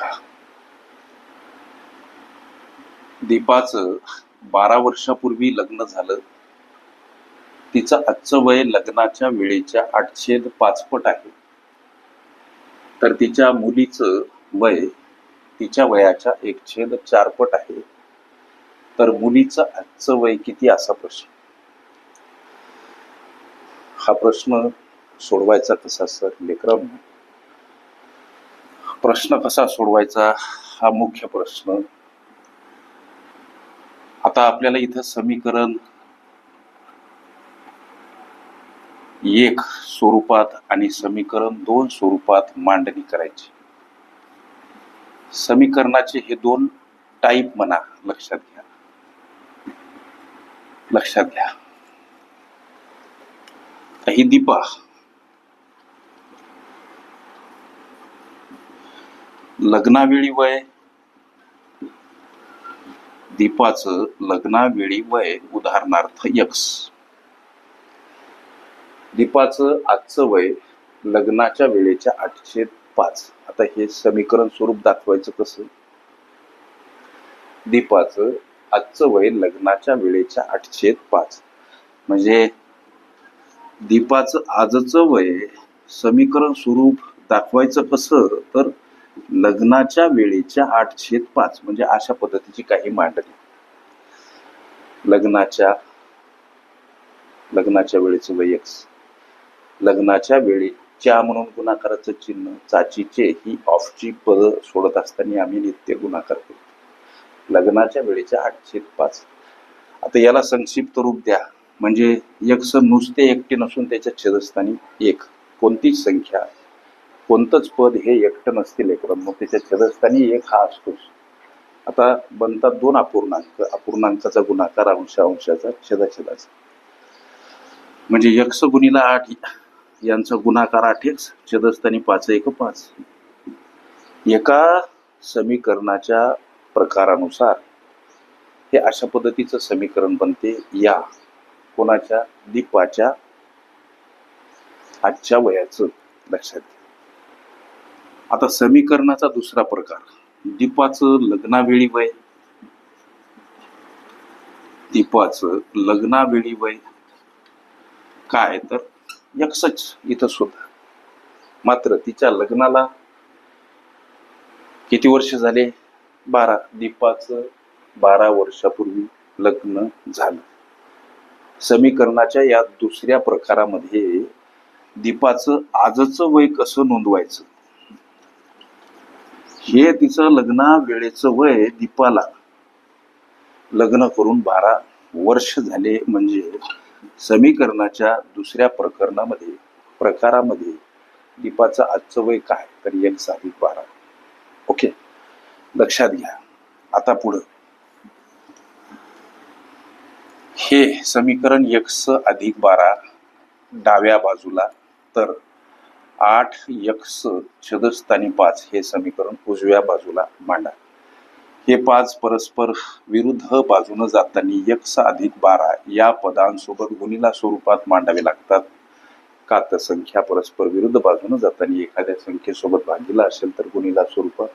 बघा दीपाचं बारा वर्षापूर्वी लग्न झालं. तिचं आजचं वय लग्नाच्या वेळेच्या आठशे पाचपट आहे. तर तिच्या मुलीचं वय तिच्या वयाच्या एक एकशे चारपट आहे. तर मुलीचं आजचं वय किती असा प्रश्न? हा प्रश्न सोडवायचा कसा सर? लेकरांना प्रश्न कसा सोडवायचा हा मुख्य प्रश्न. आता आपल्याला इथं समीकरण एक स्वरूपात आणि समीकरण दोन स्वरूपात मांडणी करायची. समीकरणाचे हे दोन टाईप म्हणा लक्षात घ्या. लक्षात घ्या. ही दीपा लग्नावेळी वय. दीपाचं लग्नावेळी वय उदाहरणार्थ यक्स. दीपाचं आजचं वय लग्नाच्या वेळेच्या आठशे पाच. आता हे समीकरण स्वरूप दाखवायचं कसं? दीपाचं आजचं वय लग्नाच्या वेळेच्या आठशे पाच. म्हणजे दीपाचं आजचं वय समीकरण स्वरूप दाखवायचं कसं? तर लग्नाच्या वेळेच्या आठशेत पाच म्हणजे अशा पद्धतीची काही मांडणी. लग्नाच्या लग्नाच्या वेळेचं वय लग्नाच्या वेळेच्या म्हणून गुणाकाराचं चिन्ह चाचीचे ही ऑफची पद सोडत असताना आम्ही नित्य गुणाकार करतो. लग्नाच्या वेळेच्या आठशे पाच आता याला संक्षिप्त रूप द्या. म्हणजे यक्ष नुसते एकटे नसून त्याच्या छेदस्थानी एक. कोणतीच संख्या कोणतंच पद हे एकटं नसतील लेकरं मग त्याच्या छेदस्थानी एक हा असतोच आता बनतात दोन अपूर्णांक. अपूर्णांकाचा गुणाकार अंश अंशाचा छेदाछेदाचा. म्हणजे यक्ष गुणीला आठ यांचा गुणाकार आठ एक्स छेदस्थानी पाच एक पाच. एका समीकरणाच्या प्रकारानुसार हे अशा पद्धतीचं समीकरण बनते. या कोणाच्या दीपाच्या आजच्या वयाचं लक्षात घ्या. आता समीकरणाचा दुसरा प्रकार दीपाचं लग्नावेळी वय. दीपाचं लग्नावेळी वय काय? तर यक्षच इथं सुद्धा. मात्र तिच्या लग्नाला किती वर्ष झाले? बारा. दीपाचं बारा वर्षापूर्वी लग्न झालं. समीकरणाच्या या दुसऱ्या प्रकारामध्ये दीपाचं आजचं वय कसं नोंदवायचं? हे तिचं लग्ना वेळेचं वय दीपाला. लग्न करून बारा वर्ष झाले म्हणजे समीकरणाच्या दुसऱ्या प्रकरणामध्ये प्रकारामध्ये दीपाचं आजचं वय काय? तर एक अधिक बारा. ओके. लक्षात घ्या. आता पुढं. हे समीकरण यक्स अधिक बारा डाव्या बाजूला तर आठ यक्स छदस्थानी पाच हे समीकरण उजव्या बाजूला मांडा. हे पाच परस्पर विरुद्ध बाजूनं जाताना यक्स अधिक बारा या पदांसोबत गुणीला स्वरूपात मांडावे लागतात. का तर संख्या परस्पर विरुद्ध बाजूनं जाताना एखाद्या संख्येसोबत भागीला असेल तर गुणीला स्वरूपात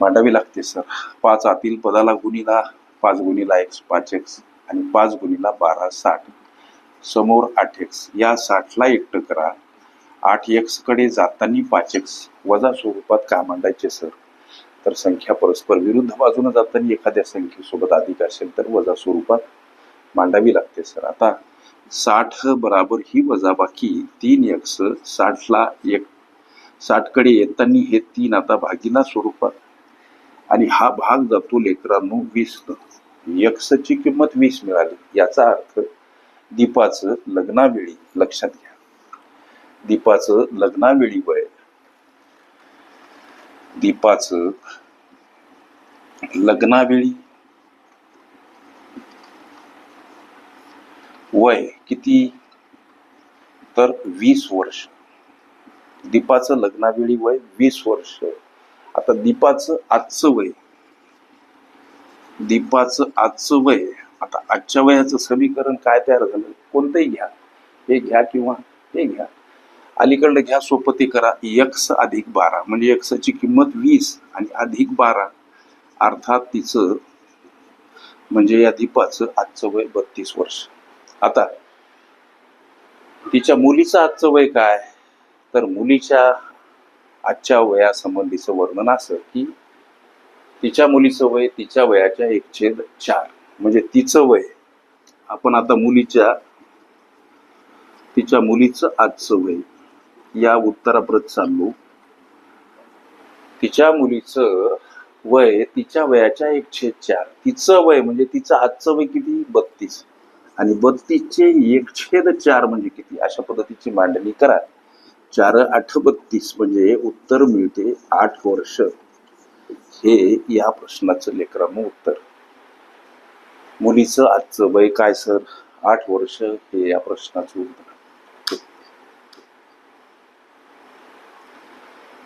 मांडावी लागते सर. पाच आतील पदाला गुणीला पाच गुणीला एक्स पाच एक्स आणि पाच गुणीला बारा साठ. समोर आठ एक्स या साठला एकटं करा. आठ एक्सकडे जाताना पाच एक्स वजा स्वरूपात का मांडायचे सर तर संख्या परस्पर विरुद्ध बाजूने जाताना एखाद्या संख्येसोबत अधिक असेल तर वजा स्वरूपात मांडावी लागते सर आता साठ बराबर ही वजाबाकी तीन एक्स साठला एक साठकडे येताना हे तीन आता भागीला स्वरूपात. आणि हा भाग जातो लेकरांनो वीस यक्सची किंमत वीस मिळाली. याचा अर्थ दीपाचं लग्नावेळी लक्षात घ्या दीपाचं लग्नावेळी वय. दीपाचं लग्नावेळी वय किती? तर वीस वर्ष. दीपाचं लग्नावेळी वय वीस वर्ष. आता दीपाचं आजचं वय. दीपाचं आजचं वय आता आजच्या वयाचं समीकरण काय तयार झालं? कोणतंही घ्या. हे घ्या किंवा हे घ्या. अलीकडलं घ्या सोपं ते करा. यक्स अधिक बारा. म्हणजे यक्सची किंमत वीस आणि अधिक बारा. अर्थात तिचं म्हणजे या दीपाचं आजचं वय बत्तीस वर्ष. आता तिच्या मुलीचं आजचं वय काय? तर मुलीच्या आजच्या वयासंबंधीचं वर्णन असं की तिच्या मुलीचं वय तिच्या वयाच्या एक छेद चार. म्हणजे तिचं वय आपण आता मुलीच्या तिच्या मुलीचं आजचं वय या उत्तराप्रत चाललो. तिच्या मुलीचं वय तिच्या वयाच्या एक छेद चार. तिचं वय म्हणजे तिचं आजचं वय किती? बत्तीस. आणि बत्तीसचे एक छेद चार म्हणजे किती? अशा पद्धतीची मांडणी करा. चार आठ बत्तीस म्हणजे उत्तर मिळते आठ वर्ष. हे या प्रश्नाचं लेकरांनो उत्तर. मुलीचं आजचं वय काय सर? आठ वर्ष हे या प्रश्नाचं उत्तर.